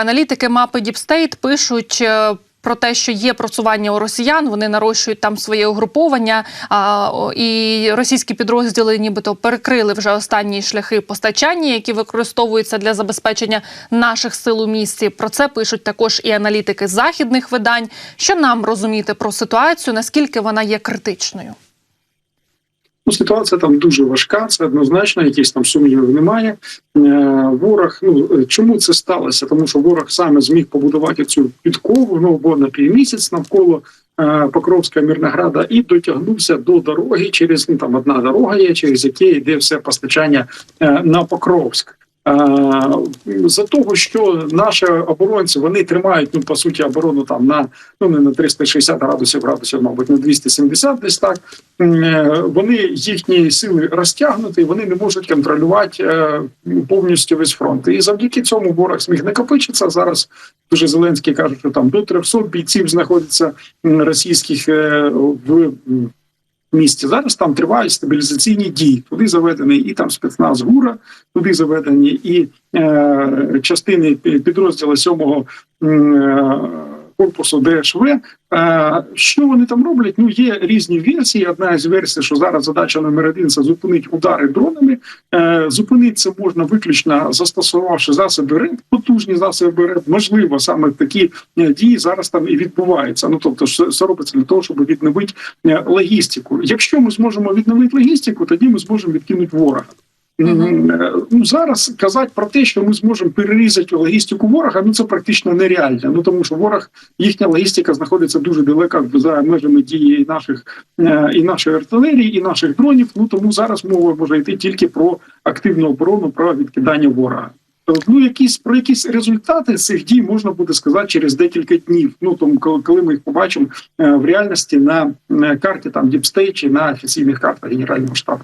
аналітики мапи Діпстейт пишуть. е, Про те, що є просування у росіян, вони нарощують там своє угруповання, а, і російські підрозділи, нібито перекрили вже останні шляхи постачання, які використовуються для забезпечення наших сил у місті. Про це пишуть також і аналітики західних видань. Що нам розуміти про ситуацію, наскільки вона є критичною? Ну, ситуація там дуже важка, це однозначно, якісь там сумнівів немає. Е, ворог, ну е, чому це сталося? Тому що ворог саме зміг побудувати цю підкову, ну бо на півмісяць навколо е, Покровська Мірнограда і дотягнувся до дороги через ну там одна дорога є, через яке йде все постачання на Покровськ. За того, що наші оборонці вони тримають ну по суті оборону там на ну не на 360 градусів градусів, мабуть, на 270 десь так. Е, Вони їхні сили розтягнуті, вони не можуть контролювати е, повністю весь фронт. І завдяки цьому ворог зміг накопичитися. Зараз дуже Зеленський каже, що там до 300 бійців знаходиться російських е, в м, місті. Зараз там тривають стабілізаційні дії. Туди заведений і там спецназ ГУРа, туди заведені і е, частини підрозділу 7-го е, корпусу ДШВ. Е, що вони там роблять? Ну є різні версії. Одна з версій, що зараз задача номер один це зупинити удари дронами. Е, зупинити це можна виключно застосувавши засоби РЕБ, потужні засоби РЕБ. Можливо, саме такі е, дії зараз там і відбуваються. Ну тобто, це робиться для того, щоб відновити логістику. Якщо ми зможемо відновити логістику, тоді ми зможемо відкинути ворога. Е, Ну зараз казати про те, що ми зможемо перерізати логістику ворога, ну це практично нереально. Ну тому що ворог, їхня логістика знаходиться дуже далеко за межами дії наших е, і нашої артилерії, і наших дронів. Ну тому зараз мова може йти тільки про активну оборону, про відкидання ворога. Ну, якісь про якісь результати цих дій можна буде сказати через декілька днів. Ну тому, коли, коли ми їх побачимо е, в реальності на карті там Діпстей чи на офіційних картах Генерального штабу.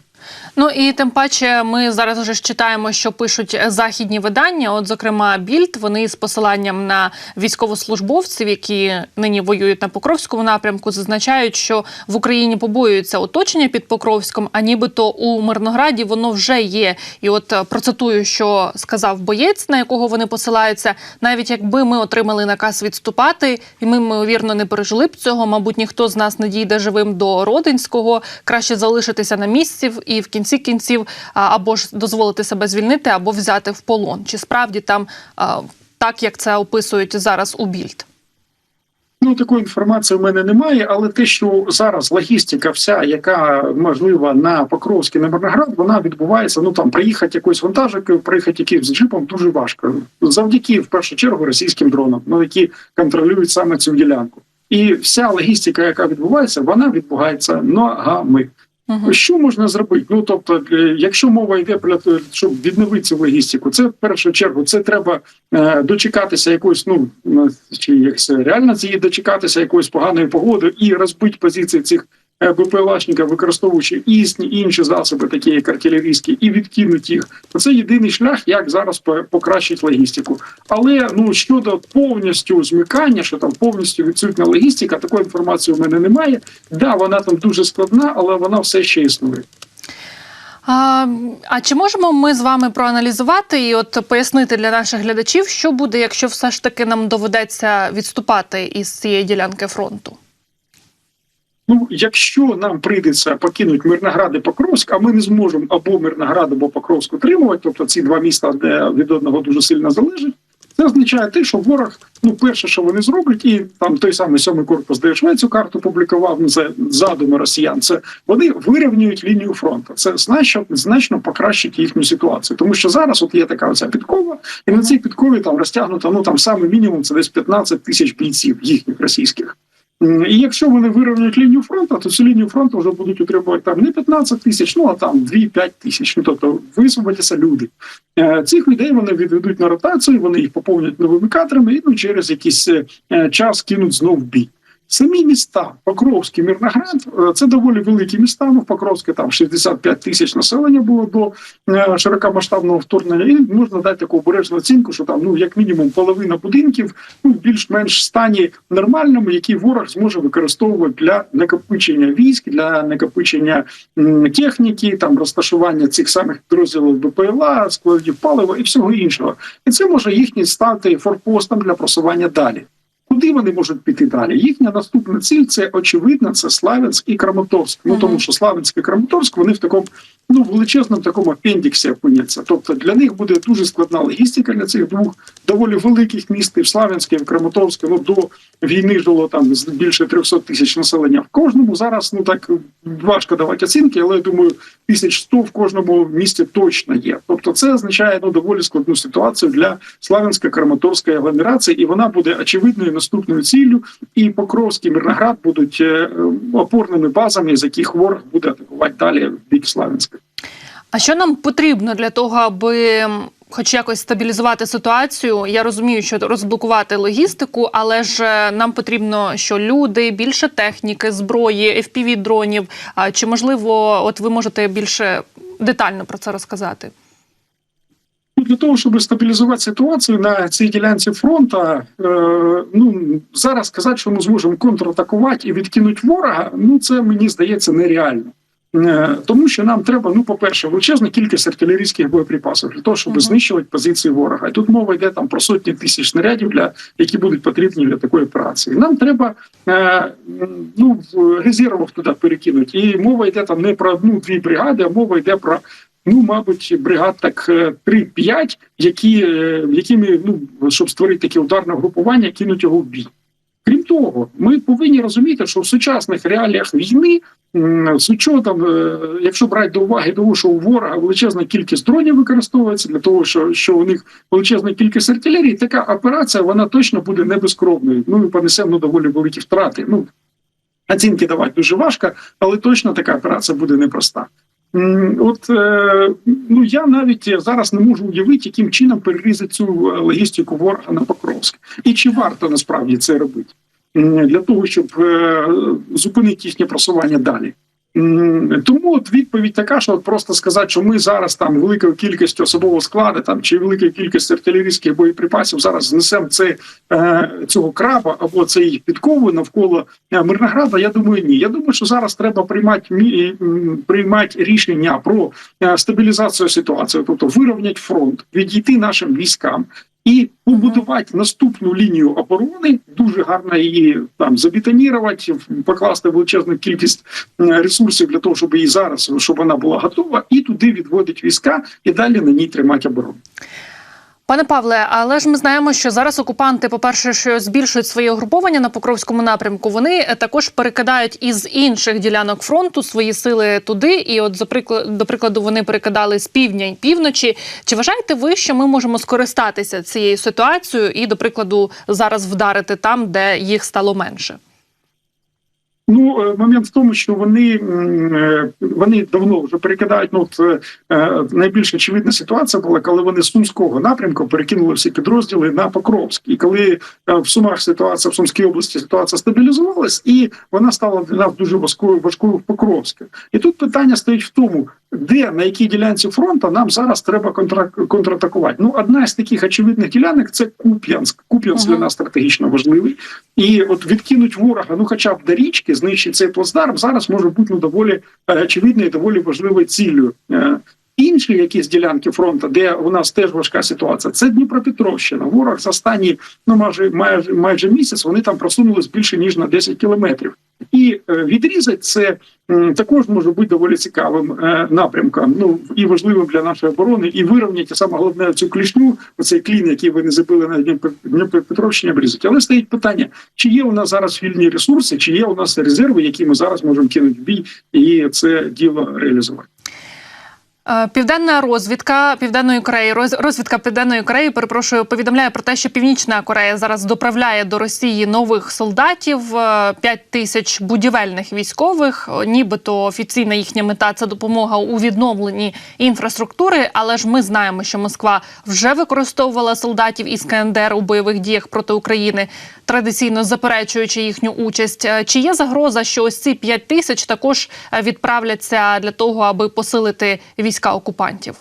Ну і тим паче, ми зараз вже читаємо, що пишуть західні видання. От, зокрема, Більд, вони з посиланням на військовослужбовців, які нині воюють на Покровському напрямку, зазначають, що в Україні побоюються оточення під Покровськом, а нібито у Мирнограді воно вже є. І от е, процитую, що сказав боєць, на якого вони посилаються. Навіть якби ми отримали наказ відступати, і ми ймовірно не пережили б цього. Мабуть, ніхто з нас не дійде живим до Родинського. Краще залишитися на місці в- і в кінці кінців або ж дозволити себе звільнити, або взяти в полон. Чи справді там так, як це описують зараз у Більд? Ну такої інформації в мене немає, але те, що зараз логістика, вся, яка можлива на Покровський на Мирноград, вона відбувається. Ну там приїхати якоюсь вантажикою, приїхати якимсь джипом дуже важко. Завдяки в першу чергу російським дронам, ну які контролюють саме цю ділянку. І вся логістика, яка відбувається, вона відбувається ногами. Угу. Що можна зробити? Ну тобто, е, якщо мова йде про те, щоб відновити цю логістику, це в першу чергу це треба е, дочекатися якоїсь, ну чи як це реально це дочекатися якоїсь поганої погоди і розбити позиції цих БПЛАшників, використовуючи існі інші засоби, такі як артилерійські, і відкинути їх. то Це єдиний шлях, як зараз по- покращити логістику. Але ну щодо повністю змикання, що там повністю відсутня логістика, такої інформації у мене немає. Да, вона там дуже складна, але вона все ще існує. А, а чи можемо ми з вами проаналізувати і от пояснити для наших глядачів, що буде, якщо все ж таки нам доведеться відступати із цієї ділянки фронту? Ну, якщо нам прийдеться покинути Мирноград і Покровськ, а ми не зможемо або Мирноград, або Покровськ утримувати, тобто ці два міста, де від одного дуже сильно залежить, це означає те, що ворог, ну перше, що вони зроблять, і там той самий сьомий корпус, де цю карту публікував ну, це задуми росіян. Це вони вирівнюють лінію фронту. Це значно значно покращить їхню ситуацію. Тому що зараз от є така оця підкова, і на цій підкові там розтягнуто ну там саме мінімум це десь 15 тисяч бійців їхніх російських. М, І якщо вони вирівнюють лінію фронту, то цю лінію фронту вже будуть утримувати там не 15 тисяч, ну а там 2-5 тисяч. Ну тобто висвободяться люди. Е, Цих людей вони відведуть на ротацію, вони їх поповнять новими кадрами і ну через якийсь е, час кинуть знов бій. Самі міста Покровський, Мирноград е, це доволі великі міста. Ну, в Покровське там 65 тисяч населення було до е, широкомасштабного вторгнення. І можна дати таку обережну оцінку, що там ну як мінімум половина будинків ну більш-менш стані нормальному, які ворог зможе використовувати для накопичення військ, для накопичення техніки, там розташування цих самих підрозділів БПЛА, складів палива і всього іншого. І це може їхній стати форпостом для просування далі. Куди вони можуть піти далі? Їхня наступна ціль це очевидно, це Славянськ і Краматорськ. Ну тому що Славянськ і Краматорськ вони в такому ну величезному такому апендіксі опиняться. Тобто для них буде дуже складна логістика для цих двох доволі великих міст і в Славянське, і в Краматорське. Ну до війни жило там більше 300 тисяч населення в кожному. Зараз ну так важко давати оцінки, але я думаю, тисяч 100 в кожному місті точно є. Тобто, це означає ну доволі складну ситуацію для Славянсько-Краматорської агломерації, і вона буде очевидною наступною ціллю. І Покровський Мирноград будуть е, опорними базами, з яких ворог буде атакувати далі в бік Славянська. А що нам потрібно для того, аби хоч якось стабілізувати ситуацію? Я розумію, що розблокувати логістику, але ж е, нам потрібно, що люди, більше техніки, зброї, fpv дронів. Чи можливо, от ви можете більше детально про це розказати? Ну, для того, щоб стабілізувати ситуацію на цій ділянці фронту, е, ну зараз сказати, що ми зможемо контратакувати і відкинути ворога, ну це мені здається нереально. Е, Тому що нам треба, ну, по-перше, величезна кількість артилерійських боєприпасів для того, щоб Мгм. знищувати позиції ворога. І тут мова йде там про сотні тисяч снарядів, для які будуть потрібні для такої операції. Нам треба е, ну в резервах туди перекинути. І мова йде там не про одну-дві бригади, а мова йде про ну, мабуть, бригад так е, 3-5, які, е, якими, ну, щоб створити таке ударне групування, кинуть його в бій. Крім того, ми повинні розуміти, що в сучасних реаліях війни, з учетом, е, якщо брати до уваги того, що у ворога величезна кількість дронів використовується для того, що, що у них величезна кількість артилерії, така операція вона точно буде не безкровною. Ну і понесемо ну, доволі великі втрати. Ну оцінки давати дуже важко, але точно така операція буде непроста. От е, ну я навіть зараз не можу уявити, яким чином перерізати цю е, логістику ворога на Покровськ, і чи варто насправді це робити для того, щоб е, зупинити їхнє просування далі. Тому от відповідь така, що просто сказати, що ми зараз там великою кількістю особового складу там чи великою кількістю артилерійських боєприпасів зараз знесемо це е, цього краба або цей підкову навколо е, Мирнограда. Я думаю, ні. Я думаю, що зараз треба приймати мі- приймати рішення про е, стабілізацію ситуації, тобто вирівняти фронт, відійти нашим військам. І побудувати наступну лінію оборони, дуже гарно її там забітонірувати, покласти величезну кількість е, ресурсів для того, щоб її зараз, щоб вона була готова, і туди відводить війська, і далі на ній тримати оборону. Пане Павле, але ж ми знаємо, що зараз окупанти, по-перше, що збільшують своє угруповання на Покровському напрямку. Вони е, також перекидають із інших ділянок фронту свої сили туди. І, от, до прикладу, вони перекидали з півдня і півночі. Чи вважаєте ви, що ми можемо скористатися цією ситуацією і, до прикладу, зараз вдарити там, де їх стало менше? Ну, е, момент в тому, що вони е, вони давно вже перекидають. Ну от, е, найбільш очевидна ситуація була, коли вони з сумського напрямку перекинули всі підрозділи на Покровськ. І коли в Сумах ситуація в Сумській області ситуація стабілізувалась, і вона стала для нас дуже важкою важкою в Покровську. І тут питання стоїть в тому, де на якій ділянці фронту нам зараз треба контра... контратакувати. Ну, одна з таких очевидних ділянок це Куп'янськ. Куп'янськ для нас стратегічно важливий. І от відкинуть ворога, ну хоча б до річки, знищить цей плацдарм, зараз може бути ну, доволі е, очевидною і доволі важливою ціллю. Інші якісь ділянки фронту, де у нас теж важка ситуація, це Дніпропетровщина. Ворог за останні ну майже майже майже місяць вони там просунулись більше ніж на 10 кілометрів. І е, відрізати це також може бути доволі цікавим е, напрямком. Ну і важливим для нашої оборони, і вирівняти саме головне цю клішню, оцей клін, який вони забили на Дніпропетровщині, обрізати. Але стоїть питання: чи є у нас зараз вільні ресурси, чи є у нас резерви, які ми зараз можемо кинути в бій, і це діло реалізувати. Е, Південна розвідка Південної Кореї, роз- розвідка Південної Кореї, перепрошую, повідомляє про те, що Північна Корея зараз доправляє до Росії нових солдатів, е, 5 тисяч будівельних військових. Нібито офіційна їхня мета це допомога у відновленні інфраструктури. Але ж ми знаємо, що Москва вже використовувала солдатів із КНДР у бойових діях проти України, традиційно заперечуючи їхню участь. Е, Чи є загроза, що ось ці 5 тисяч також е, відправляться для того, аби посилити війська окупантів?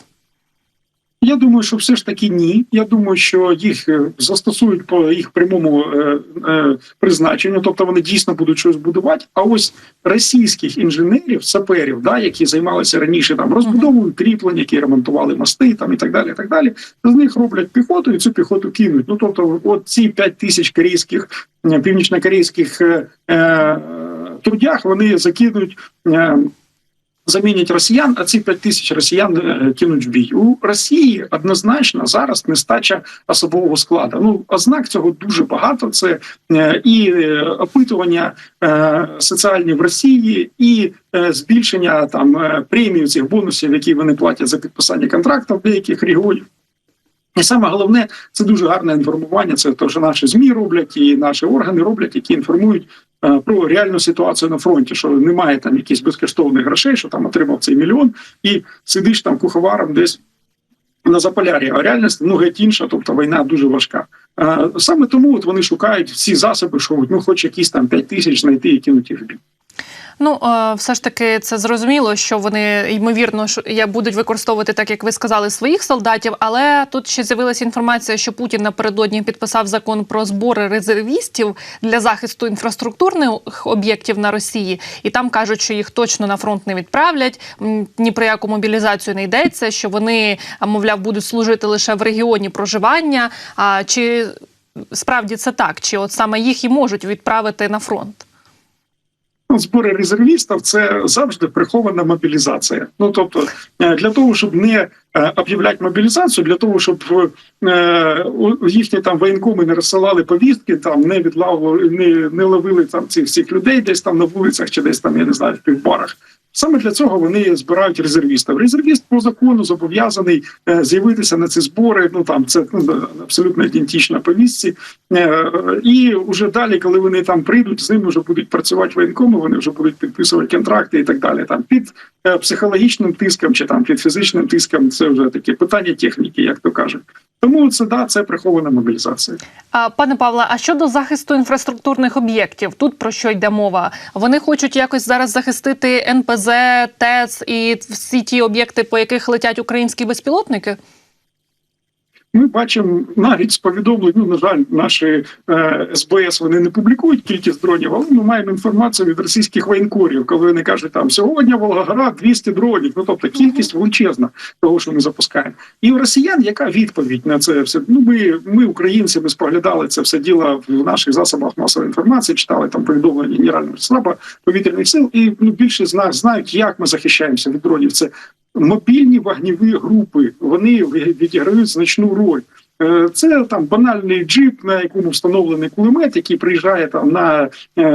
Я думаю, що все ж таки ні. Я думаю, що їх е, застосують по їх прямому е, е, призначенню, тобто вони дійсно будуть щось будувати. А ось російських інженерів, саперів, да, які займалися раніше там розбудовою кріплень, які ремонтували мости, там і так далі. і Так далі, з них роблять піхоту, і цю піхоту кинуть. Ну тобто, от ці 5 тисяч корейських північнокорейських е, е, трудях вони закинуть. Е, замінять росіян, а ці 5 тисяч росіян е, кинуть в бій. У Росії однозначно зараз нестача особового складу. Ну ознак цього дуже багато. Це е, і е, опитування соціальні в Росії, і збільшення там премій цих бонусів, які вони платять за підписання контрактів деяких регіонів. І саме головне, це дуже гарне інформування. Це те, що наші змі роблять і наші органи роблять, які інформують про реальну ситуацію на фронті, що немає там якихось безкоштовних грошей, що там отримав цей мільйон, і сидиш там куховаром десь на заполярі. А реальність ну геть інша, тобто війна дуже важка. Е, Саме тому от вони шукають всі засоби, що ну хоч якісь там 5 тисяч знайти і кинуть їх в бій. Ну е, все ж таки, це зрозуміло, що вони ймовірно будуть використовувати, так як ви сказали, своїх солдатів. Але тут ще з'явилася інформація, що Путін напередодні підписав закон про збори резервістів для захисту інфраструктурних об'єктів на Росії, і там кажуть, що їх точно на фронт не відправлять. Ні про яку мобілізацію не йдеться. Що вони, мовляв, будуть служити лише в регіоні проживання. А чи справді це так? Чи от саме їх і можуть відправити на фронт? Збори резервістів це завжди прихована мобілізація. Ну тобто, е, для того, щоб не е, об'являти мобілізацію, для того, щоб е, їхні там воєнкоми не розсилали повістки, там не відлавили, не, не ловили там цих всіх людей, десь там на вулицях чи десь там, я не знаю, в півбарах. Саме для цього вони збирають резервістів. Резервіст по закону зобов'язаний е, з'явитися на ці збори. Ну там це ну, абсолютно ідентична повістці. Е, І вже далі, коли вони там прийдуть, з ними вже будуть працювати воєнкоми, вони вже будуть підписувати контракти і так далі. Там під е, психологічним тиском чи там під фізичним тиском, це вже таке питання техніки, як то кажуть. Тому це да, це прихована мобілізація. А, Пане Павле, а щодо захисту інфраструктурних об'єктів, тут про що йде мова? Вони хочуть якось зараз захистити НПЗ, ТЕЦ і всі ті об'єкти, по яких летять українські безпілотники? Ми бачимо навіть з повідомлень. Ну на жаль, наші е, СБС вони не публікують кількість дронів, але ми маємо інформацію від російських воєнкорів, коли вони кажуть, там сьогодні Волгоград 200 дронів. Ну тобто кількість величезна того, що ми запускаємо. І у росіян яка відповідь на це все? Ну ми, ми українці, ми споглядали це все діло в наших засобах масової інформації, читали там повідомлення Генерального штабу повітряних сил, і ну більше з нас знають, як ми захищаємося від дронів. Це мобільні вогневі групи вони відіграють значну роль. Е, Це там банальний джип, на якому встановлений кулемет, який приїжджає там на е,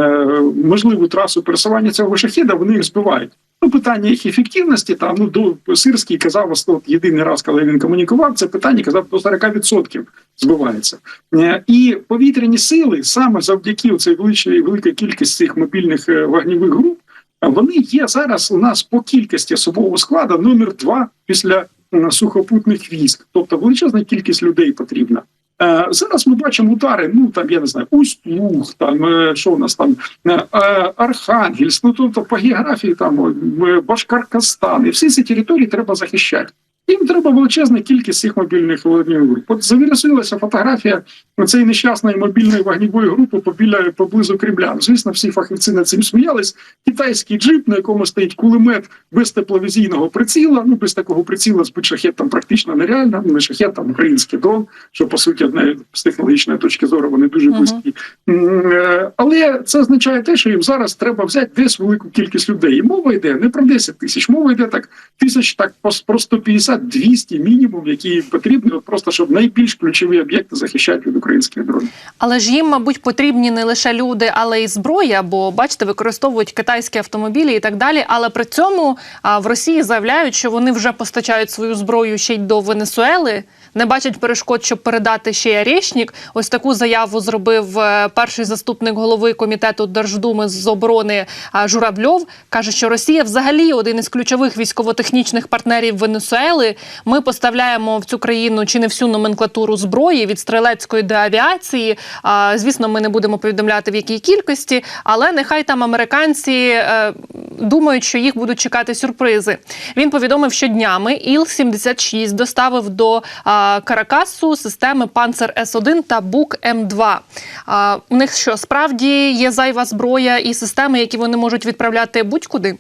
можливу трасу пересування цього шахіда, вони їх збивають. Ну, питання їх ефективності там ну до Сирський казав от єдиний раз, коли він комунікував, це питання казав до 40% збивається. Е, І повітряні сили саме завдяки цій великій великій кількості цих мобільних е, вогневих груп. Вони є зараз у нас по кількості особового складу номер два після сухопутних військ, тобто величезна кількість людей потрібна. Е, Зараз ми бачимо удари. Ну там я не знаю, Усть-Луг, там е, що у нас там е, е, Архангельськ, ну тобто по географії там е, Башкаркастан, і всі ці території треба захищати. Їм треба величезна кількість цих мобільних вогневих груп. От завірусилася фотографія цієї нещасної мобільної вогневої групи побіля поблизу Кремля. Звісно, всі фахівці над цим сміялись. Китайський джип, на якому стоїть кулемет без тепловізійного приціла. Ну без такого приціла збити шахет там практично нереально. Ну, не шахет, там український дрон, що по суті одне з технологічної точки зору вони дуже близькі. Е, Але це означає те, що їм зараз треба взяти десь велику кількість людей. І мова йде не про 10 тисяч, мова йде так тисяч, так про 150 150-200 мінімум, які потрібні, от просто щоб найбільш ключові об'єкти захищати від українських дронів. Але ж їм, мабуть, потрібні не лише люди, але й зброя, бо бачите, використовують китайські автомобілі і так далі. Але при цьому в Росії заявляють, що вони вже постачають свою зброю ще й до Венесуели. Не бачать перешкод, щоб передати ще й. Ось таку заяву зробив е, перший заступник голови комітету Держдуми з оборони Журавльов. каже, що Росія взагалі один із ключових військово-технічних партнерів Венесуели. Ми поставляємо в цю країну чи не всю номенклатуру зброї від стрілецької до авіації. Звісно, ми не будемо повідомляти в якій кількості, але нехай там американці е, думають, що їх будуть чекати сюрпризи. Він повідомив, що днями Іл-76 доставив до а, Каракасу системи Панцер С1 та Бук М2. А, у них що справді є зайва зброя і системи, які вони можуть відправляти будь-куди?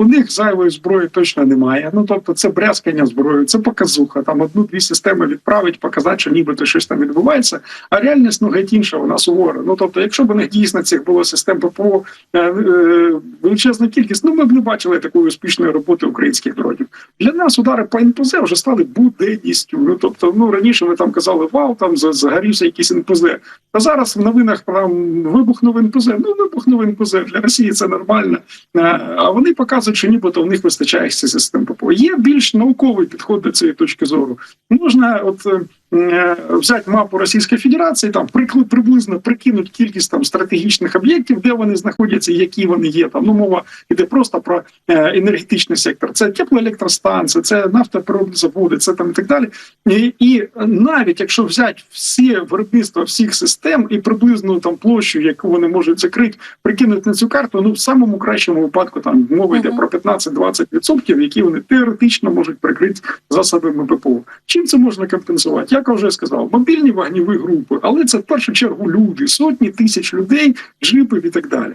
У них зайвої зброї точно немає. Ну тобто, це брязкання зброєю, це показуха. Там одну-дві системи відправить, показати, що нібито щось там відбувається. А реальність ну геть інша, вона сувора. Ну тобто, якщо б у них дійсно цих було систем ППО е, е, величезна кількість, ну ми б не бачили такої успішної роботи українських дронів. Для нас удари по НПЗ вже стали буденністю. Ну тобто, ну раніше ви там казали, вау, там загорівся якийсь НПЗ. А зараз в новинах там вибухнув НПЗ. Ну вибухнув НПЗ для Росії це нормально. Е, А вони показують, що нібито в них вистачає систем ППО. Є більш науковий підход до цієї точки зору. Можна, от е, взяти мапу Російської Федерації, там приблизно прикинуть кількість там стратегічних об'єктів, де вони знаходяться, які вони є. Там ну мова йде просто про е, енергетичний сектор. Це теплоелектростанції, це нафтопереробні заводи, це там і так далі. І, і навіть якщо взяти всі виробництва всіх систем і приблизно там площу, яку вони можуть закрити, прикинути на цю карту, ну в самому кращому випадку там мова йде про 15-20%, які вони теоретично можуть прикрити засобами ППО. Чим це можна компенсувати? Як вже сказав, мобільні вогневі групи, але це в першу чергу люди, сотні тисяч людей, джипів і так далі.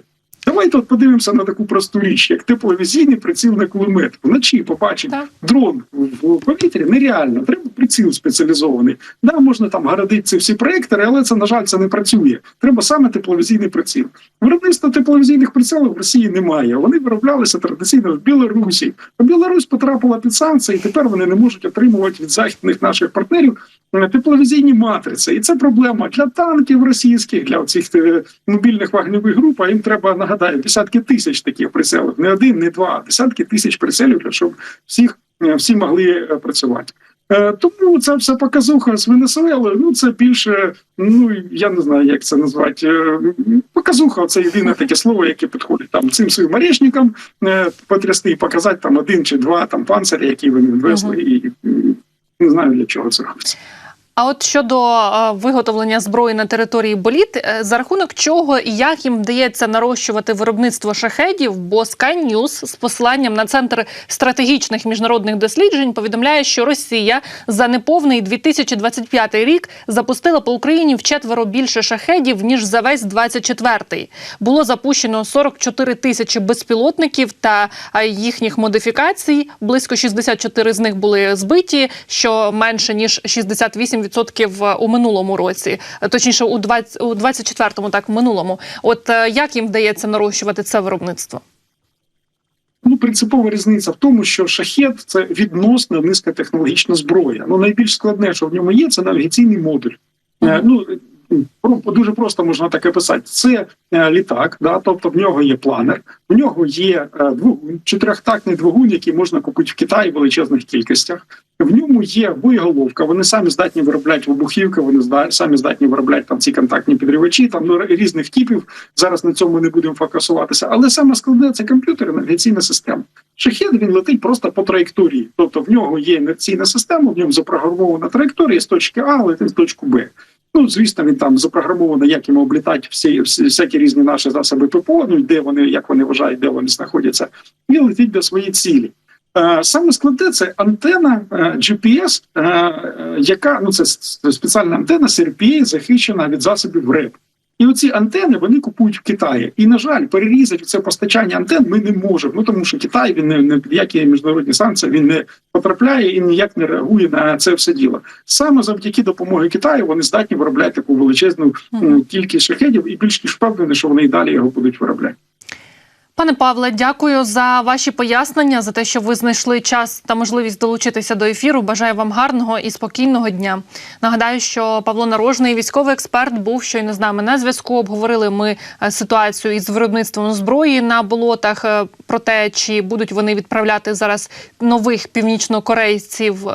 Давайте от подивимося на таку просту річ, як тепловізійний приціл на кулемет. Вночі побачить дрон в повітрі нереально. Треба приціл спеціалізований. Да, можна там городити ці всі проєктори, але це на жаль це не працює. Треба саме тепловізійний приціл. Виробництва тепловізійних прицілів в Росії немає. Вони вироблялися традиційно в Білорусі. А Білорусь потрапила під санкції, і тепер вони не можуть отримувати від західних наших партнерів е, тепловізійні матриці. І це проблема для танків російських, для цих мобільних вогневих груп. А їм треба нагадаю десятки тисяч таких прицелів, не один, не два, а десятки тисяч прицелів, для щоб всіх е, всі могли е, працювати. Е, Тому це все показуха з Венесуели. Ну це більше, ну я не знаю, як це назвати. Показуха це єдине таке слово, яке підходить там цим своїм орешникам е, потрясти і показати там один чи два там панцирі, які вони відвезли, і не знаю для чого це робиться. А от щодо виготовлення зброї на території боліт, е, за рахунок чого і як їм вдається нарощувати виробництво шахедів, бо Sky News з посиланням на центр стратегічних міжнародних досліджень повідомляє, що Росія за неповний 2025 рік запустила по Україні вчетверо більше шахедів ніж за весь 24-й. Було запущено 44 тисячі безпілотників та їхніх модифікацій. Близько 64 з них були збиті, що менше ніж 68% у минулому році, Е, точніше у 20, у 24-му, так в минулому. От е, як їм вдається нарощувати це виробництво? Ну, принципова різниця в тому, що шахет це відносно низькотехнологічна зброя. Ну найбільш складне, що в ньому є, це навігаційний модуль. Е, Ну про- дуже просто можна таке писати. Це е, літак, да, тобто в нього є планер, в нього є е, двигун, чотирьохтактний двигун, який можна купити в Китаї в величезних кількостях. В ньому є боєголовка. Вони самі здатні виробляти вибухівки, вони самі здатні виробляти там ці контактні підривачі, там ну, різних типів. Зараз на цьому не будемо фокусуватися. Але саме складне це комп'ютер, навігаційна система. Шахет він летить просто по траєкторії. Тобто в нього є інерційна система, в ньому запрограмована траєкторія з точки А летить в точку Б. Ну, звісно, він там запрограмовано, як йому облітати всі, всі всякі різні наші засоби ППО, ну де вони, як вони вважають, де вони знаходяться. і летить до своєї цілі. Е, Саме складне це антена е, GPS, е, яка ну це спеціальна антена CRPA, захищена від засобів РЕП. І оці антени вони купують в Китаї. І на жаль, перерізати це постачання антен ми не можемо. Ну тому що Китай він не, не які міжнародні санкції він не потрапляє і ніяк не реагує на це все діло. Саме завдяки допомоги Китаю вони здатні виробляти таку величезну м, кількість шахедів і більш ніж впевнений, що вони і далі його будуть виробляти. Пане Павле, дякую за ваші пояснення, за те, що ви знайшли час та можливість долучитися до ефіру. Бажаю вам гарного і спокійного дня. Нагадаю, що Павло Нарожний, військовий експерт, був щойно з нами на зв'язку. Обговорили ми е, ситуацію із виробництвом зброї на болотах. е, Про те, чи будуть вони відправляти зараз нових північнокорейців е,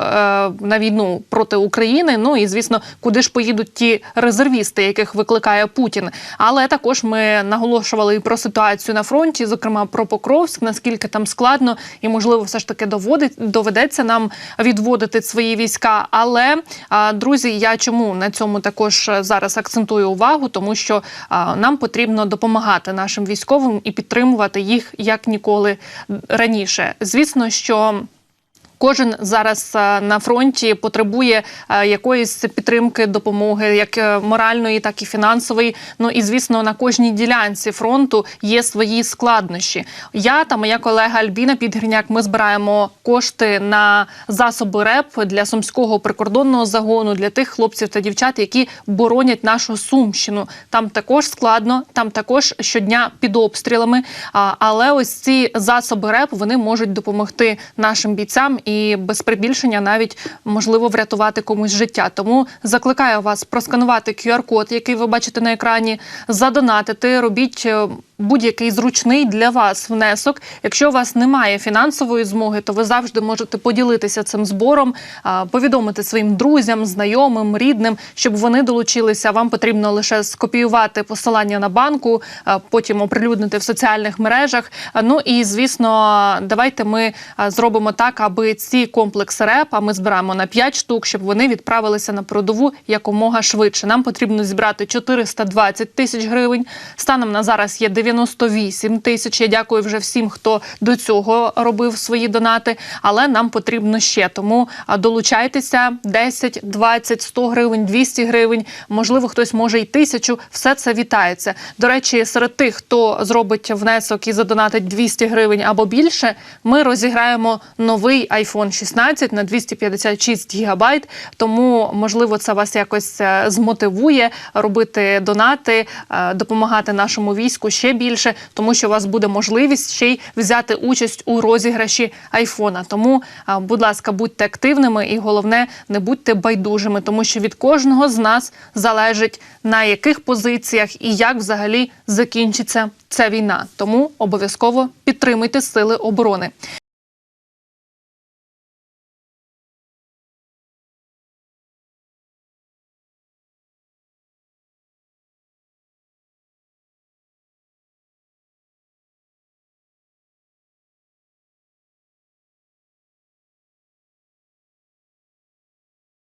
на війну проти України. Ну і звісно, куди ж поїдуть ті резервісти, яких викликає Путін. Але також ми наголошували і про ситуацію на фронті, зокрема про Покровськ, наскільки там складно і можливо, все ж таки доводить доведеться нам відводити свої війська. Але друзі, я чому на цьому також е, зараз акцентую увагу, тому що нам потрібно допомагати нашим військовим і підтримувати їх як ніколи раніше. Звісно, що. Кожен зараз е, на фронті потребує е, якоїсь підтримки, допомоги, як е, моральної, так і фінансової. Ну і звісно, на кожній ділянці фронту є свої складнощі. Я та моя колега Альбіна Підгірняк. Ми збираємо кошти на засоби РЕП для сумського прикордонного загону для тих хлопців та дівчат, які боронять нашу сумщину. Там також складно, там також щодня під обстрілами. Але ось ці засоби РЕП вони можуть допомогти нашим бійцям і без прибільшення навіть можливо врятувати комусь життя. Тому закликаю вас просканувати QR-код, який ви бачите на екрані, задонатити, робіть. Будь-який зручний для вас внесок. Якщо у вас немає фінансової змоги, то ви завжди можете поділитися цим збором, повідомити своїм друзям, знайомим, рідним, щоб вони долучилися. Вам потрібно лише скопіювати посилання на банку, потім оприлюднити в соціальних мережах. Ну і звісно, давайте ми зробимо так, аби ці комплекси РЕП, а ми збираємо на 5 штук, щоб вони відправилися на передову якомога швидше. Нам потрібно зібрати 420 тисяч гривень. Станом на зараз є 98 тисяч. Я дякую вже всім, хто до цього робив свої донати. Але нам потрібно ще. Тому долучайтеся 10, 20, 100 гривень, 200 гривень. Можливо, хтось може й тисячу. Все це вітається. До речі, серед тих, хто зробить внесок і задонатить 200 гривень або більше, ми розіграємо новий iPhone 16 на 256 гігабайт. Тому, можливо, це вас якось е, змотивує робити донати, е, допомагати нашому війську ще тому що у вас буде можливість ще й взяти участь у розіграші айфона. Тому, будь ласка, будьте активними і головне, не будьте байдужими, тому що від кожного з нас залежить на яких позиціях і як взагалі закінчиться ця війна. Тому обов'язково підтримуйте сили оборони.